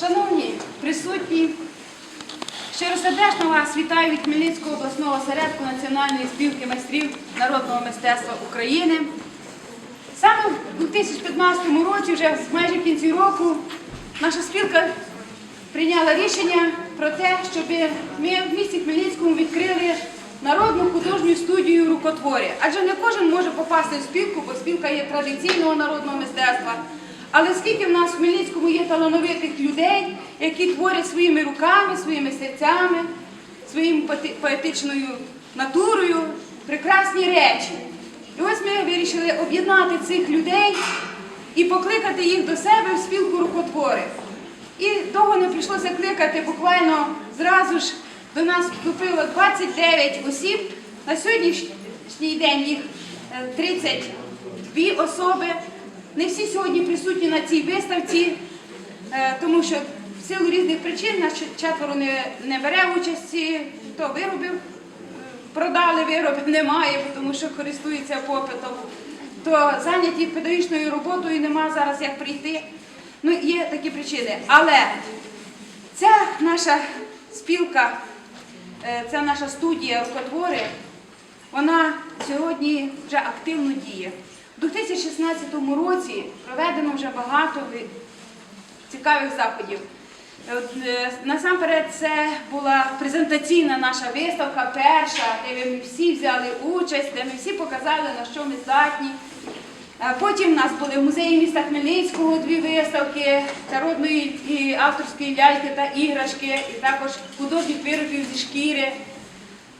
Шановні присутні, щиросердечно вас вітаю від Хмельницького обласного осередку Національної спілки майстрів народного мистецтва України. Саме у 2015 році, вже в майже кінці року, наша спілка прийняла рішення про те, щоб ми в місті Хмельницькому відкрили народну художню студію рукотворі. Адже не кожен може попасти в спілку, бо спілка є традиційного народного мистецтва. Але скільки в нас в Хмельницькому є талановитих людей, які творять своїми руками, своїми серцями, своїм поетичною натурою прекрасні речі. І ось ми вирішили об'єднати цих людей і покликати їх до себе в спілку рукотвори. І довго не прийшлося кликати, буквально зразу ж до нас вступило 29 осіб. На сьогоднішній день їх е, 32 особи. Не всі сьогодні присутні на цій виставці, е, тому що в силу різних причин нас четверо не, не бере участі, хто виробив, е, продали вироби, немає, тому що користуються попитом. То зайняті педагогічною роботою нема зараз як прийти. Ну, є такі причини. Але ця наша спілка, е, ця наша студія рукотвори, вона сьогодні вже активно діє. У 2016 році проведено вже багато цікавих заходів. Е, е, Насамперед, це була презентаційна наша виставка, перша, де ми всі взяли участь, де ми всі показали, на що ми здатні. Е, Потім в нас були в музеї міста Хмельницького дві виставки народної і авторської ляльки та іграшки, і також художніх виробів зі шкіри.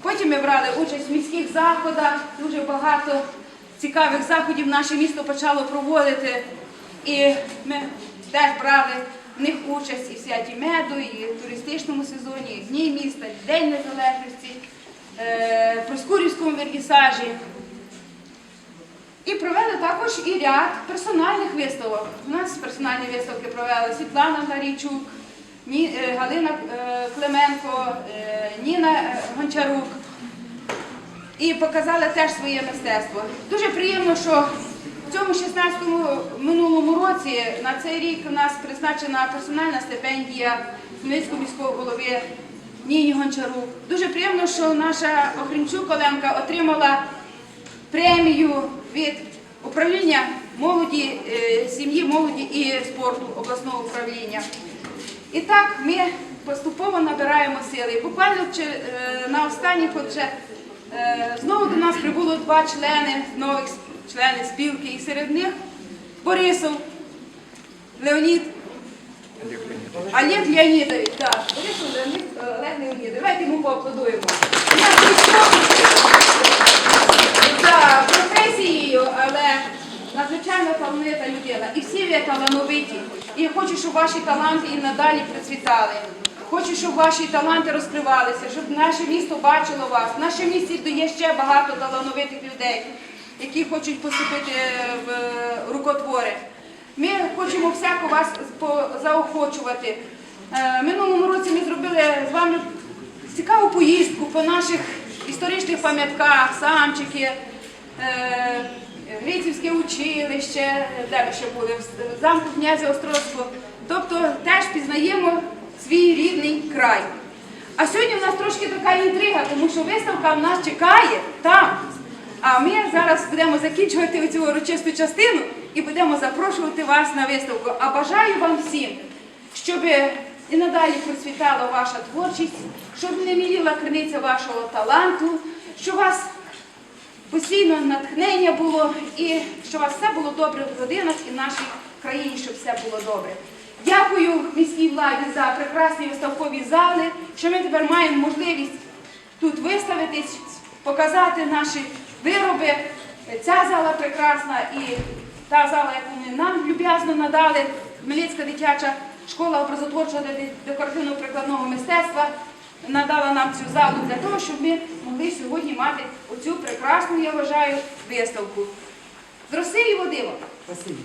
Потім ми брали участь в міських заходах, дуже багато цікавих заходів наше місто почало проводити. І ми теж брали в них участь і в святі меду, і в туристичному сезоні, і в Дні міста, і в День Незалежності, е, Проскурівському вернісажі. І провели також і ряд персональних виставок. У нас персональні виставки провели Світлана Тарійчук, е, Галина е, Клименко, Ніна Гончарук. І показали теж своє мистецтво. Дуже приємно, що в цьому 16-му минулому році на цей рік у нас призначена персональна стипендія Хмельницького міського голови Ніні Гончарук. Дуже приємно, що наша Охрімчук Оленка отримала премію від управління молоді, е, сім'ї, молоді і спорту обласного управління. І так ми поступово набираємо сили. Буквально е, на останніх от вже е, знову до нас прибуло два члени, нових члени спілки, і серед них Борисов, Леонід, Олег Леонідович. Так, Борисов Леонід, е, Олег Леонідович. Давайте йому поаплодуємо. За професією, але надзвичайно талановита людина. І всі ви талановиті. І я хочу, щоб ваші таланти і надалі процвітали. Хочу, щоб ваші таланти розкривалися, щоб наше місто бачило вас. В нашому місті є ще багато талановитих людей, які хочуть поступити в е, рукотвори. Ми хочемо всяко вас заохочувати. Е, Минулому році ми зробили з вами цікаву поїздку по наших історичних пам'ятках, самчики, е, Грицівське училище, де ми ще були, в замку князя Острозького. Тобто теж пізнаємо свій рідний край. А сьогодні в нас трошки така інтрига, тому що виставка в нас чекає там. А ми зараз будемо закінчувати цю урочисту частину і будемо запрошувати вас на виставку. А бажаю вам всім, щоб і надалі процвітала ваша творчість, щоб не міліла криниця вашого таланту, щоб у вас постійно натхнення було і щоб у вас все було добре в родинах і в нашій країні, щоб все було добре. Дякую міській владі за прекрасні виставкові зали, що ми тепер маємо можливість тут виставитись, показати наші вироби. Ця зала прекрасна і та зала, яку нам люб'язно надали, Хмельницька дитяча школа образотворчого та декоративного прикладного мистецтва надала нам цю залу для того, щоб ми могли сьогодні мати оцю прекрасну, я вважаю, виставку. З Росії Водило. Спасибо.